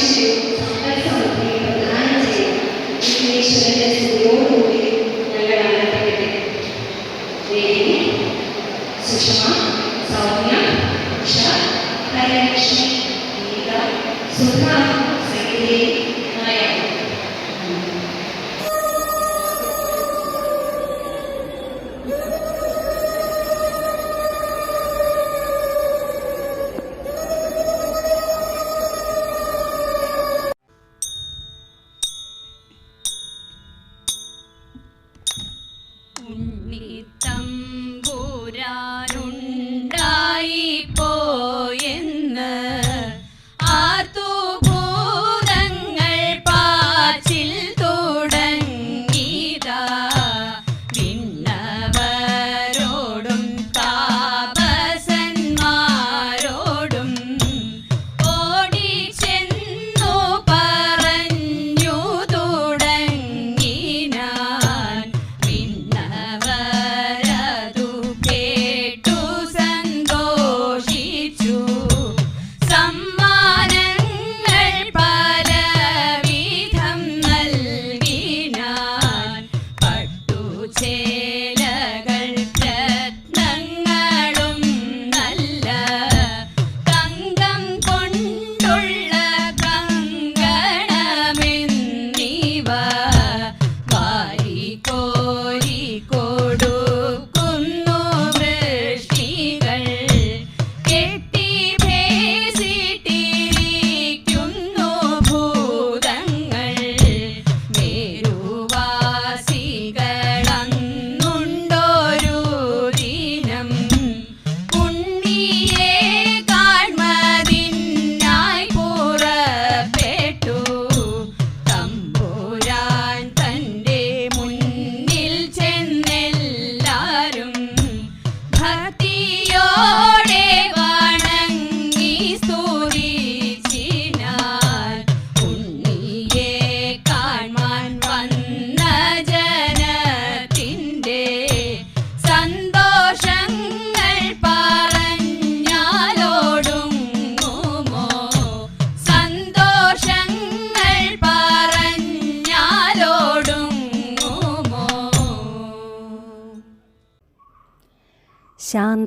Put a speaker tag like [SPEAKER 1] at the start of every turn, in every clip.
[SPEAKER 1] issue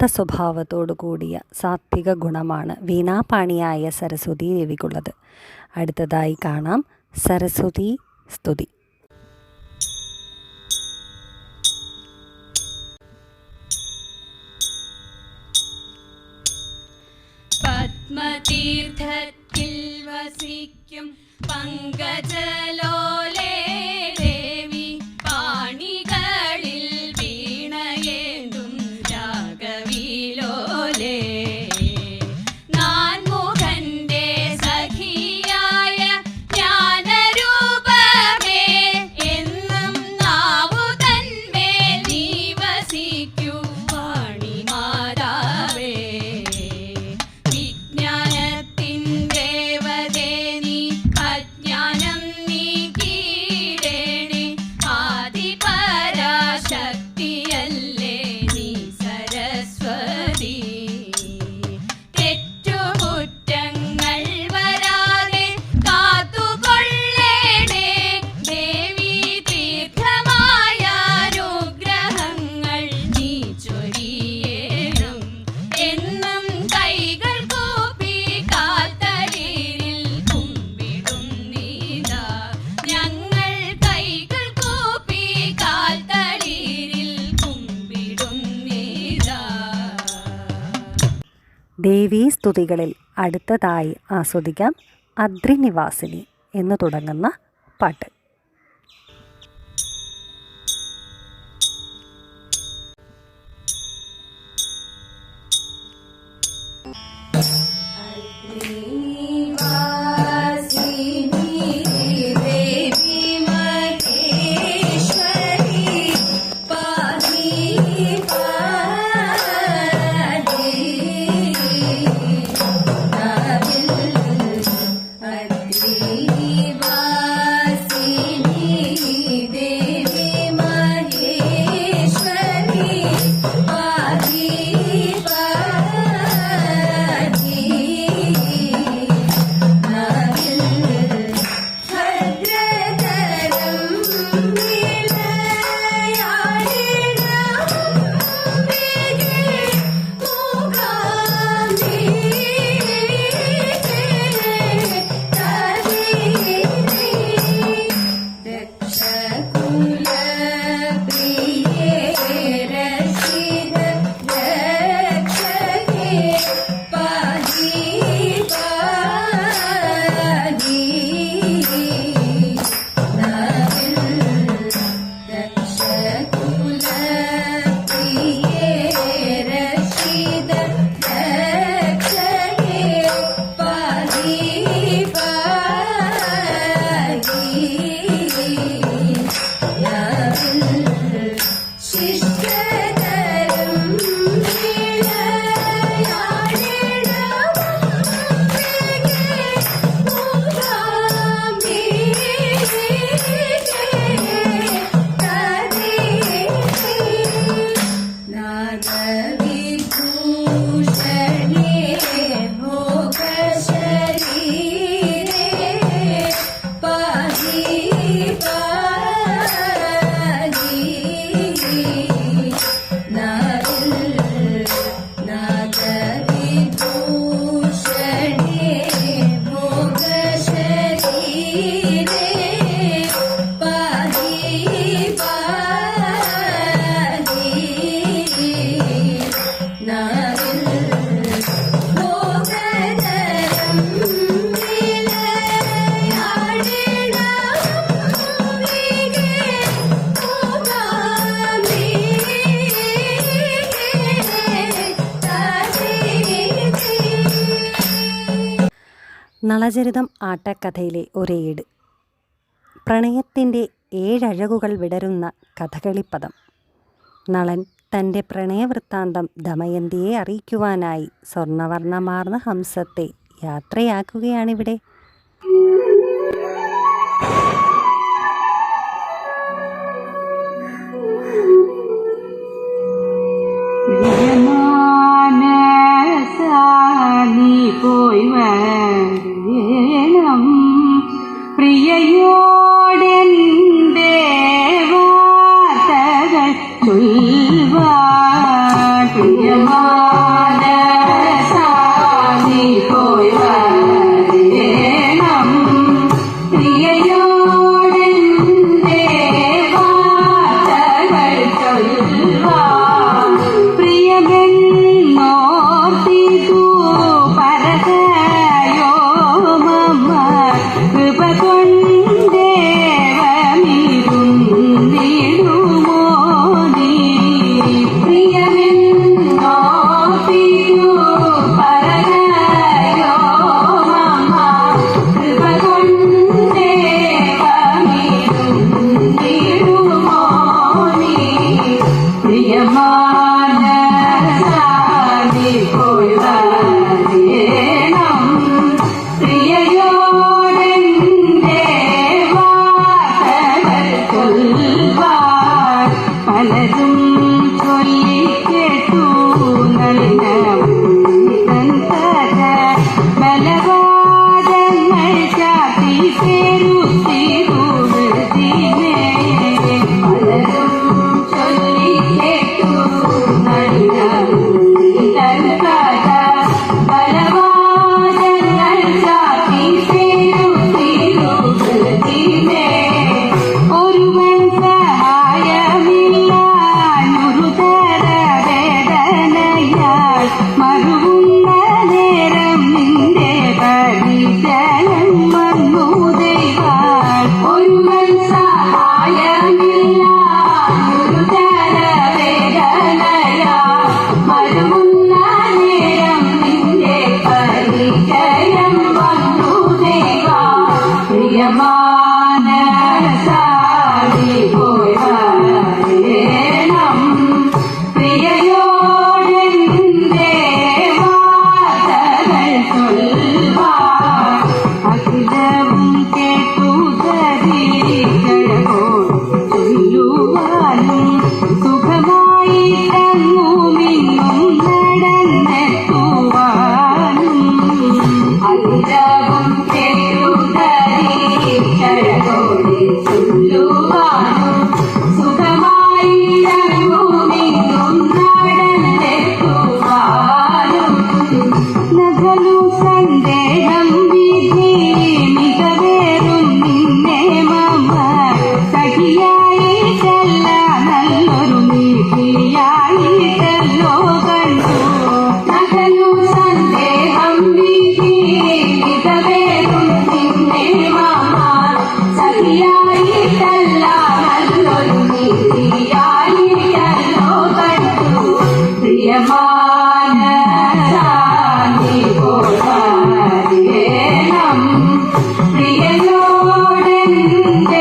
[SPEAKER 2] Shantha സ്വഭാവത്തോടു കൂടിയ സാത്വിക ഗുണമാണ് വീണാപാണിയായ സരസ്വതി ദേവിക്കുള്ളത്. അടുത്തതായി കാണാം സരസ്വതി സ്തുതി.
[SPEAKER 1] പത്മതീർത്ഥത്തിൽ വസിക്കും പങ്കജലോല
[SPEAKER 2] ദേവീസ്തുതികളിൽ അടുത്തതായി ആസ്വദിക്കാം അദ്രിനിവാസിനി
[SPEAKER 3] എന്ന് തുടങ്ങുന്ന പാട്ട്. നളചരിതം ആട്ടക്കഥയിലെ ഒരേട് പ്രണയത്തിന്റെ ഏഴഴകുകൾ വിടരുന്ന കഥകളിപ്പദം. നളൻ തന്റെ പ്രണയവൃത്താന്തം ദമയന്തിയെ അറിയിക്കുവാനായി സ്വർണവർണമാർന്ന ഹംസത്തെ യാത്രയാക്കുകയാണിവിടെ.
[SPEAKER 4] പ്രിയമാനസാനി cô ấy mà. നിന്റെ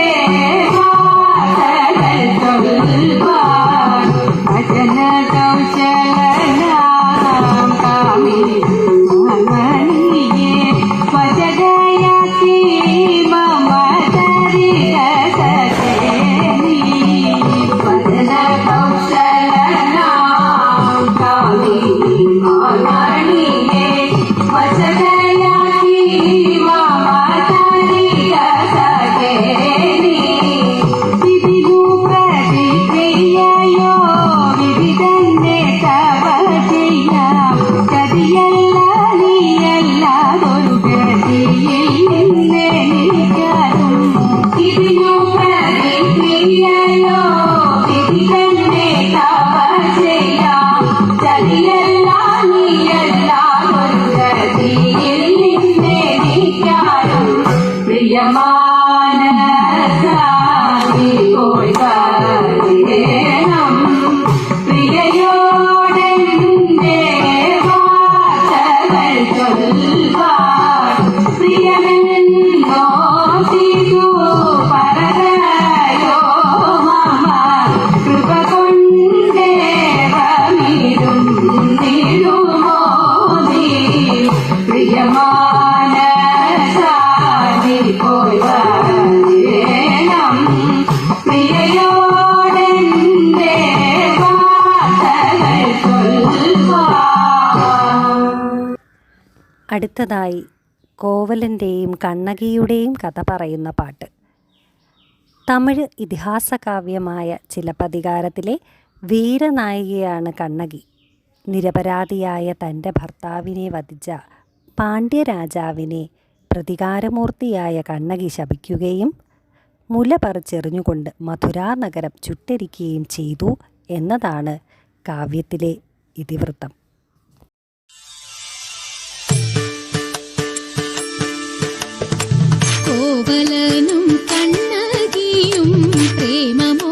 [SPEAKER 3] അടുത്തതായി കോവലന്റെയും കണ്ണകിയുടെയും കഥ പറയുന്ന പാട്ട്. തമിഴ് ഇതിഹാസകാവ്യമായ ചിലപ്പതികാരത്തിലെ വീരനായികയാണ് കണ്ണകി. നിരപരാധിയായ തന്റെ ഭർത്താവിനെ വധിച്ച പാണ്ഡ്യരാജാവിനെ പ്രതികാരമൂർത്തിയായ കണ്ണകി ശപിക്കുകയും മുല പറിച്ചെറിഞ്ഞുകൊണ്ട് മധുരാ നഗരം ചുട്ടരിക്കുകയും ചെയ്തു എന്നതാണ് കാവ്യത്തിലെ ഇതിവൃത്തം.
[SPEAKER 5] കോവലനും കണ്ണകിയും പ്രേമമോ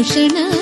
[SPEAKER 5] 不是那。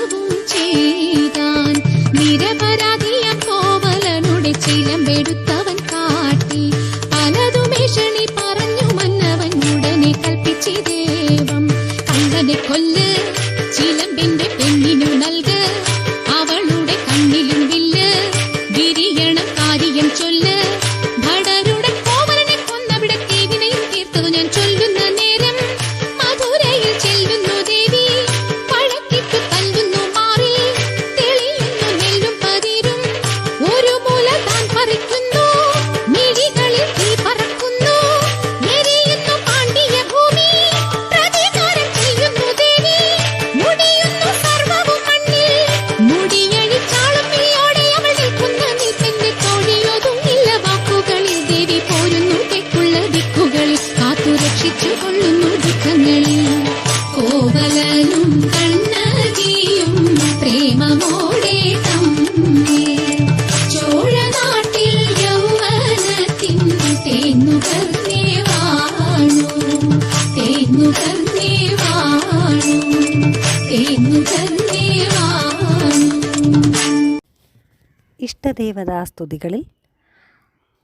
[SPEAKER 6] ഇഷ്ടദേവതാ സ്തുതികളിൽ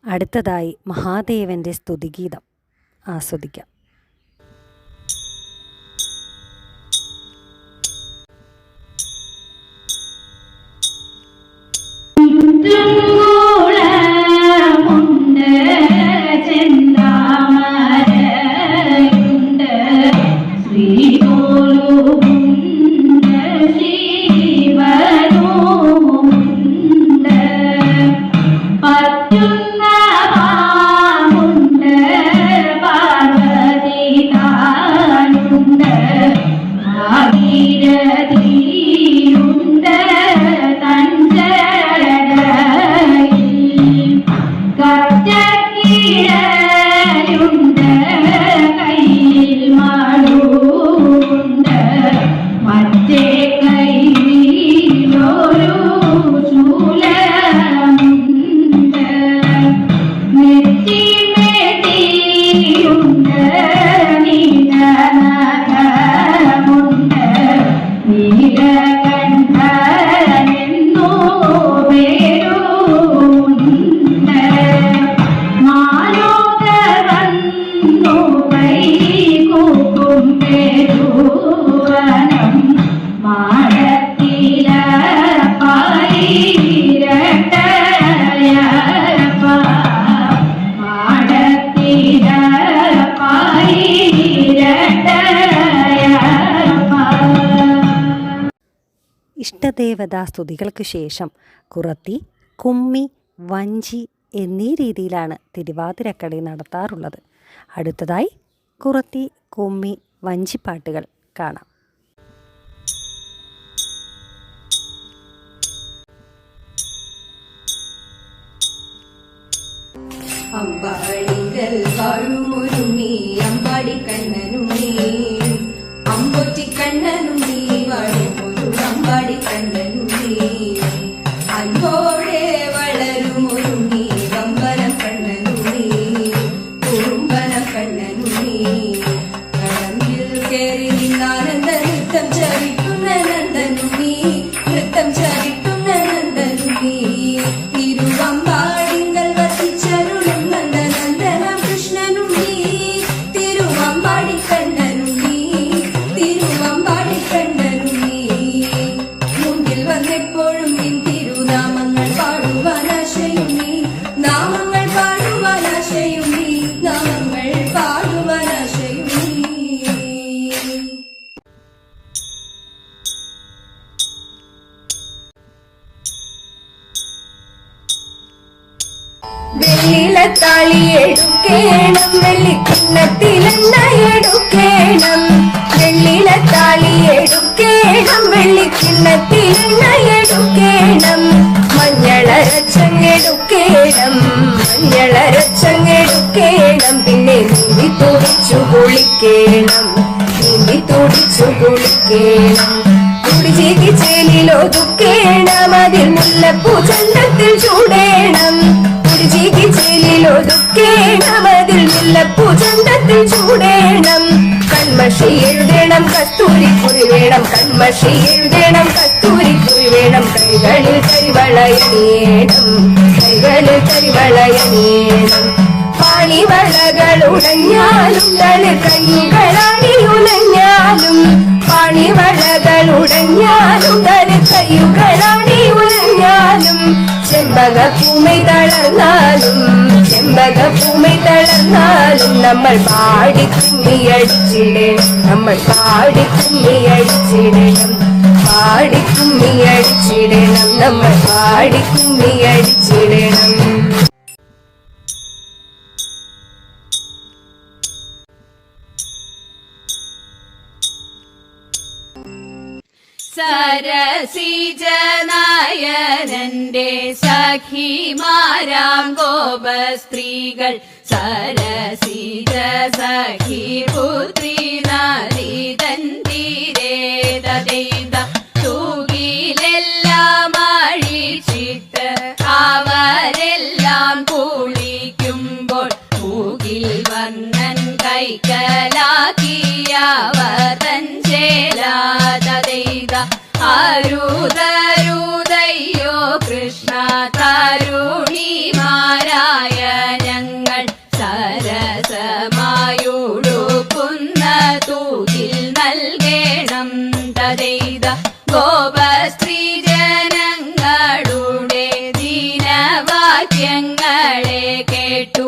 [SPEAKER 6] അടുത്തതായി മഹാദേവന്റെ സ്തുതിഗീതം ആസ്വദിക്കാം. ഇഷ്ടദേവതാ ശേഷം കുറത്തി കുമ്മി വഞ്ചി എന്നീ രീതിയിലാണ് തിരുവാതിരക്കളി നടത്താറുള്ളത് അടുത്തതായി കുറത്തി കുമ്മി വഞ്ചിപ്പാട്ടുകൾ കാണാം
[SPEAKER 3] അമ്പാടികൾ
[SPEAKER 7] മഞ്ഞളരച്ചങ്ങെടുക്കേണം പിന്നെ നീന്തി തുടിച്ചു കുളിക്കേണം. നീന്തി തുടിച്ചു കുളിക്കേണം. കുടിചേക്ക് ചേലിലൊതുക്കേണം അതിൽ മുല്ലപ്പൂ ചന്തത്തിൽ ചൂടേണം. കുടിചേക്ക് ചേലിലൊതുക്കേണം അതിൽ മുല്ലപ്പൂ ചന്തത്തിൽ ചൂടേണം. കൺമഷി എഴുതേണം. കസ്തൂരി കുറി വേണം. കൺമഷി എഴുതേണം. കസ്തൂരി കുറി വേണം കൈകളിൽ കരിവളയണിയേണം കൈകളിൽ കരിവളയണിയേണം പാണിവളകൾ ഉടഞ്ഞാലും തളി കൈകളാണിയുലഞ്ഞാലും പാണിവളകൾ ഉടഞ്ഞാലും തളി കൈകളാണി ഉലഞ്ഞാലും ചെമ്പക ഭൂമി തളർന്നാലും ചെമ്പക ഭൂമി തളർന്നാലും നമ്മൾ പാടി കുമ്മിയടിച്ചിടണം നമ്മൾ പാടി കുമ്മിയടിച്ചിടണം പാടി കുമ്മിയടിച്ചിടണം നമ്മൾ പാടി കുമ്മിയടിച്ചിടണം
[SPEAKER 1] സരസിജനായനന്റെ സഖിമാരാം ഗോപസ്ത്രീകൾ. സരസിജ സഖി പുത്രി നരിതൻ തീരേതീത പൊൽവർണൻ കൈക്കലാക്കിയവതൻ ചേരാതൈത അരുതരുതയ്യോ കൃഷ്ണ തരുണിമാരായ ഞങ്ങൾ സരസമായുടുക്കുന്ന തൂകിൽ നൽകേണം തതൈത ഗോപസ്ത്രീ ജനങ്ങളുടെ ദീനവാക്യങ്ങളെ കേട്ടു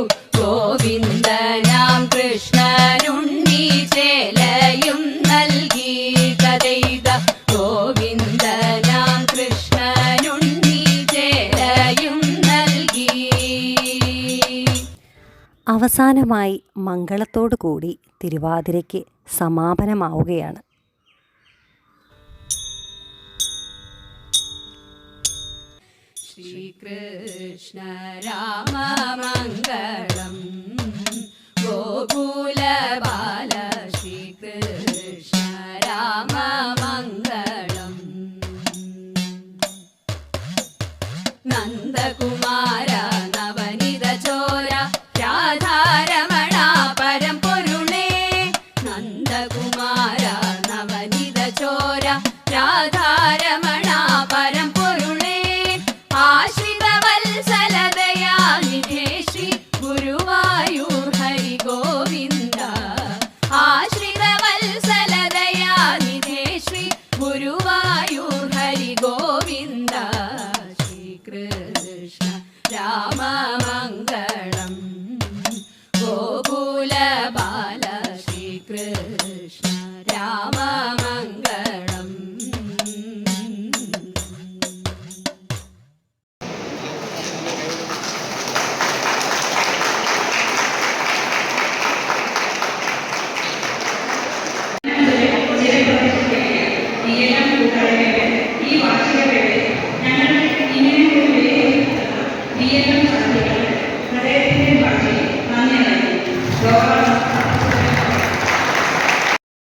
[SPEAKER 3] അവസാനമായി മംഗളത്തോടു കൂടി തിരുവാതിരയ്ക്ക് സമാപനമാവുകയാണ്.
[SPEAKER 1] ശ്രീകൃഷ്ണ രാമ മംഗളം ഗോകുല ബാല